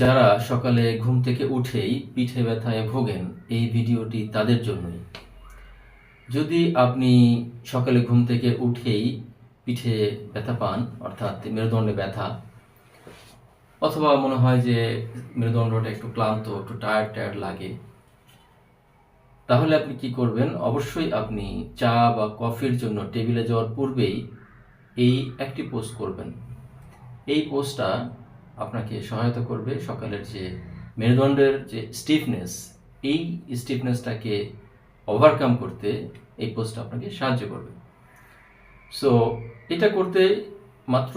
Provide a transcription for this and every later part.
যারা সকালে ঘুম থেকে উঠেই পিঠে ব্যথায় ভোগেন, এই ভিডিওটি তাদের জন্যই। যদি আপনি সকালে ঘুম থেকে উঠেই পিঠে ব্যথা পান, অর্থাৎ মেরুদণ্ডে ব্যথা, অথবা মনে হয় যে মেরুদণ্ডটা একটু ক্লান্ত, একটু টায়ার্ড টায়ার্ড লাগে, তাহলে আপনি কি করবেন? অবশ্যই আপনি চা বা কফির জন্য টেবিলে যাওয়ার পূর্বেই এই একটি পোস্ট করবেন। এই পোস্টটা আপনাকে সহায়তা করবে সকালের যে মেরুদণ্ডের যে স্টিফনেস এই স্টিফনেসটাকে ওভারকাম করতে এই পোস্টটা আপনাকে সাহায্য করবে। সো এটা করতে মাত্র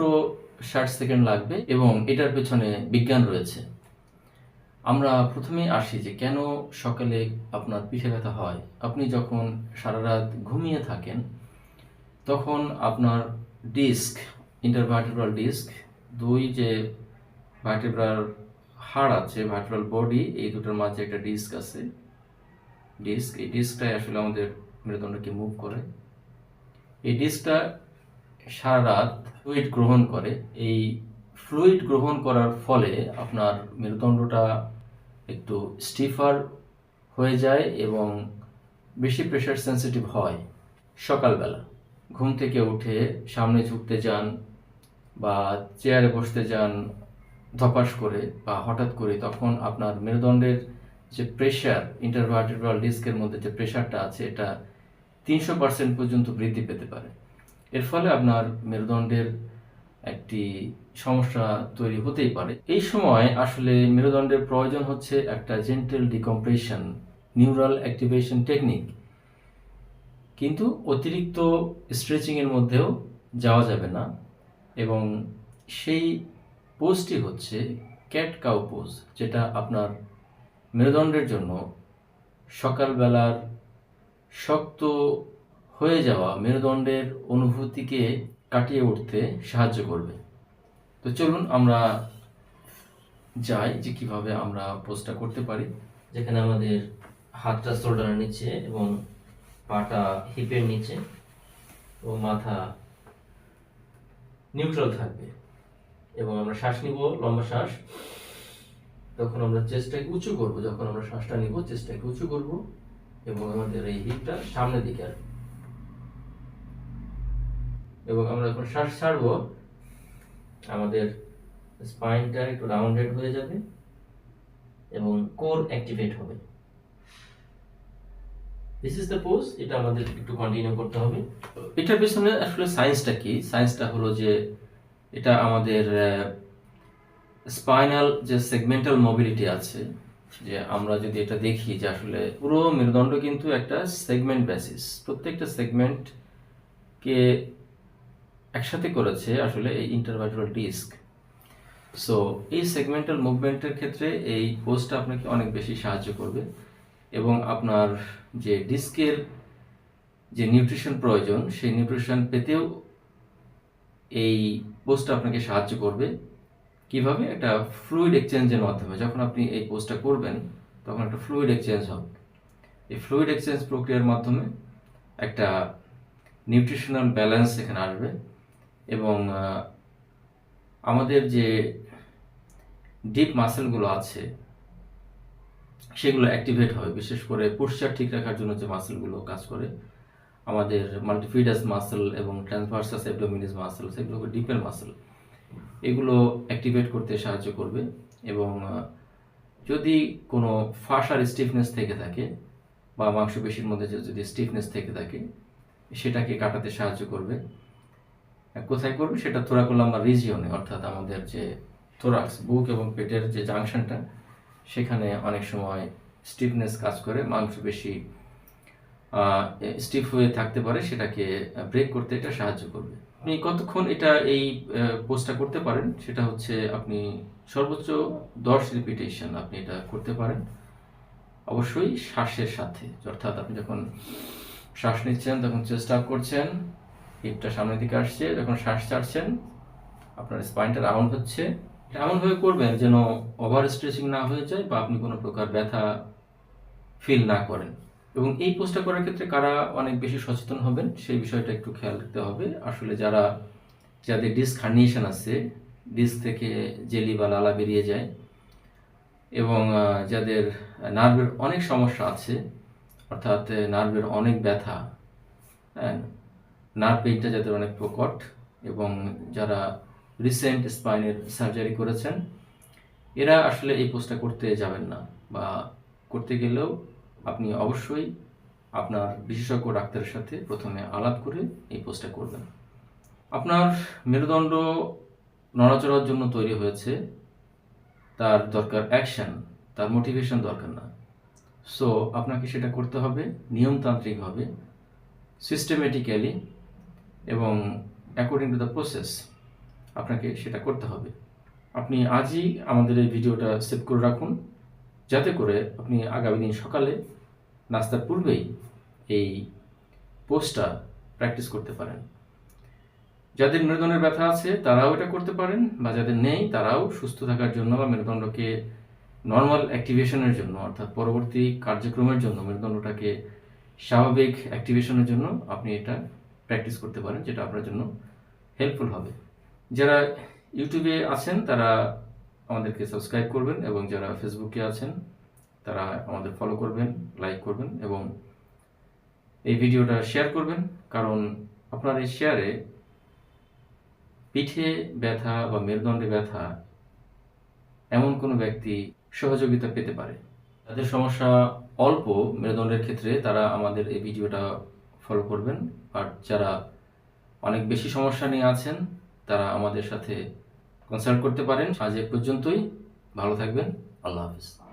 ষাট সেকেন্ড লাগবে এবং এটার পেছনে বিজ্ঞান রয়েছে। আমরা প্রথমেই আসি যে কেন সকালে আপনার পিঠে ব্যথা হয়। আপনি যখন সারা রাত ঘুমিয়ে থাকেন, তখন আপনার ডিস্ক ইন্টারভার্টিব্রাল ডিস্ক, দুই যে ভার্টিব্রাল হাড় আছে ভার্টিব্রাল বডি এই দুটোর মাঝে একটা ডিস্ক আছে। ডিস্ক এই ডিস্কটাই আসলে আমাদের মেরুদণ্ডকে মুভ করে। এই ডিস্কটা সারা রাত ফ্লুইড গ্রহণ করে। এই ফ্লুইড গ্রহণ করার ফলে আপনার মেরুদণ্ডটা একটু স্টিফার হয়ে যায় এবং বেশি প্রেশার সেন্সিটিভ হয়। সকালবেলা ঘুম থেকে উঠে সামনে ঝুঁকতে যান বা চেয়ারে বসতে যান ধপাস করে বা হঠাৎ করে তখন আপনার মেরুদণ্ডের যে প্রেশার ইন্টারভার্টিব্রাল ডিস্কের মধ্যে যে প্রেশারটা আছে, এটা তিনশো পার্সেন্ট পর্যন্ত বৃদ্ধি পেতে পারে। এর ফলে আপনার মেরুদণ্ডের একটি সমস্যা তৈরি হতেই পারে। এই সময় আসলে মেরুদণ্ডের প্রয়োজন হচ্ছে একটা gentle decompression neural activation technique কিন্তু অতিরিক্ত স্ট্রেচিংয়ের মধ্যেও যাওয়া যাবে না এবং সেই পোজটি হচ্ছে ক্যাট কাউ পোজ যেটা আপনার মেরুদণ্ডের জন্য সকালবেলার শক্ত হয়ে যাওয়া মেরুদণ্ডের অনুভূতিকে কাটিয়ে উঠতে সাহায্য করবে। তো চলুন আমরা যাই যে কীভাবে আমরা পোস্টটা করতে পারি। যেখানে আমাদের হাতটা শোল্ডারের নিচে এবং পাটা হিপের নিচে ও মাথা নিউট্রাল থাকবে। এবং আমরা শ্বাস নিব, লম্বা শ্বাস। তখন আমরা চেস্টটাকে উঁচু করব, যখন আমরা শ্বাসটা নিব চেস্টটাকে উঁচু করব এবং আমাদের এই হিপটা সামনের দিকে আর এবং আমরা যখন শ্বাস ছাড়বো। আমাদের স্পাইনটা একটু রাউন্ডেড হয়ে যাবে এবং কোর অ্যাক্টিভেট হবে। দিস ইজ দ্য পোজ এটা আমাদের একটু কন্টিনিউ করতে হবে। এটার পেছনে আসলে সায়েন্সটা কি? সায়েন্সটা হলো যে এটা আমাদের স্পাইনাল যে সেগমেন্টাল মোবিলিটি আছে, যে আমরা যদি এটা দেখি যে আসলে পুরো মেরুদণ্ড কিন্তু একটা সেগমেন্ট বেসিস প্রত্যেকটা সেগমেন্টকে একসাথে করেছে আসলে এই ইন্টারভার্টাল ডিস্ক সো এই সেগমেন্টাল মুভমেন্টের ক্ষেত্রে এই পোস্টটা আপনাকে অনেক বেশি সাহায্য করবে এবং আপনার যে ডিস্কের যে নিউট্রিশন প্রয়োজন, সেই নিউট্রিশন পেতেও এই পোস্টটা আপনাকে সাহায্য করবে। কীভাবে? একটা ফ্লুইড এক্সচেঞ্জের মাধ্যমে। যখন আপনি এই পোস্টটা করবেন, তখন একটা ফ্লুইড এক্সচেঞ্জ হবে। এই ফ্লুইড এক্সচেঞ্জ প্রক্রিয়ার মাধ্যমে একটা নিউট্রিশনাল ব্যালেন্স এখানে আসবে এবং আমাদের যে ডিপ মাসেলগুলো আছে, সেগুলো অ্যাক্টিভেট হবে। বিশেষ করে পোস্টার ঠিক রাখার জন্য যে মাসেলগুলো কাজ করে আমাদের মাল্টিফিডাস মাসেল এবং ট্রান্সভার্সাস অ্যাবডোমিনিস মাসেল সেগুলো ডিপের মাসেল এগুলো অ্যাক্টিভেট করতে সাহায্য করবে এবং যদি কোনো ফাঁসার স্টিফনেস থেকে থাকে বা মাংসপেশির মধ্যে যদি স্টিফনেস থেকে থাকে, সেটাকে কাটাতে সাহায্য করবে। কোথায় করবে? সেটা থোরাকোলাম্বার রিজিয়নে অর্থাৎ আমাদের যে থোরাক্স বুক এবং পেটের যে জাংশনটা সেখানে অনেক সময় স্টিফনেস কাজ করে, মাংসপেশি স্টিফ হয়ে থাকতে পারে, সেটাকে ব্রেক করতে এটা সাহায্য করবে। আপনি কতক্ষণ এটা, এই পোস্টটা করতে পারেন, সেটা হচ্ছে আপনি সর্বোচ্চ দশ রিপিটেশন আপনি এটা করতে পারেন। অবশ্যই শ্বাসের সাথে, অর্থাৎ আপনি যখন শ্বাস নিচ্ছেন, তখন চেস্ট আপ করছেন হিপটা সামনের দিকে আসছে, যখন শ্বাস ছাড়ছেন, আপনার স্পাইনটা রাউন্ড হচ্ছে। এটা এমনভাবে করবেন যেন ওভার স্ট্রেচিং না হয়ে যায় বা আপনি কোনো প্রকার ব্যথা ফিল না করেন। এবং এই পোস্টটা করার ক্ষেত্রে কারা অনেক বেশি সচেতন হবেন, সেই বিষয়টা একটু খেয়াল রাখতে হবে। আসলে যারা, যাদের ডিস্ক হার্নিয়েশন আছে, ডিস্ক থেকে জেলি বা লালা বেরিয়ে যায় এবং যাদের নার্ভের অনেক সমস্যা আছে, অর্থাৎ নার্ভের অনেক ব্যথা হ্যাঁ নার্ভ পেইনটা যাদের অনেক প্রকট এবং যারা রিসেন্ট স্পাইনের সার্জারি করেছেন, এরা আসলে এই পোস্টটা করতে যাবেন না বা করতে গেলেও আপনি অবশ্যই আপনার বিশেষজ্ঞ ডাক্তারের সাথে প্রথমে আলাপ করে এই পোস্টটা করবেন। আপনার মেরুদণ্ড নড়াচড়ার জন্য তৈরি হয়েছে। তার দরকার অ্যাকশন তার মোটিভেশন দরকার না। সো আপনাকে সেটা করতে হবে নিয়মতান্ত্রিকভাবে সিস্টেমেটিক্যালি এবং অ্যাকর্ডিং টু দ্য প্রসেস আপনাকে সেটা করতে হবে। আপনি আজই আমাদের এই ভিডিওটা সেভ করে রাখুন। যাতে করে আপনি আগামী দিন সকালে নাস্তার পূর্বেই এই পোস্টটা প্র্যাকটিস করতে পারেন। যাদের মেরুদণ্ডের ব্যথা আছে, তারাও এটা করতে পারেন, বা যাদের নেই, তারাও সুস্থ থাকার জন্য বা মেরুদণ্ডকে নর্মাল অ্যাক্টিভেশনের জন্য, অর্থাৎ পরবর্তী কার্যক্রমের জন্য, মেরুদণ্ডটাকে স্বাভাবিক অ্যাক্টিভেশনের জন্য আপনি এটা প্র্যাকটিস করতে পারেন, যেটা আপনার জন্য হেল্পফুল হবে। যারা ইউটিউবে আছেন, তারা আমাদেরকে সাবস্ক্রাইব করবেন, এবং যারা ফেসবুকে আছেন তারা আমাদের ফলো করবেন লাইক করবেন এবং এই ভিডিওটা শেয়ার করবেন। কারণ আপনার এই শেয়ারে পিঠে ব্যথা বা মেরুদণ্ডে ব্যথা এমন কোনো ব্যক্তি সহযোগিতা পেতে পারে। তাদের সমস্যা অল্প মেরুদণ্ডের ক্ষেত্রে তারা আমাদের এই ভিডিওটা ফলো করবেন। আর যারা অনেক বেশি সমস্যা নিয়ে আছেন, তারা আমাদের সাথে কনসাল্ট করতে পারেন। আজ এ পর্যন্তই। ভালো থাকবেন। আল্লাহ হাফিজ।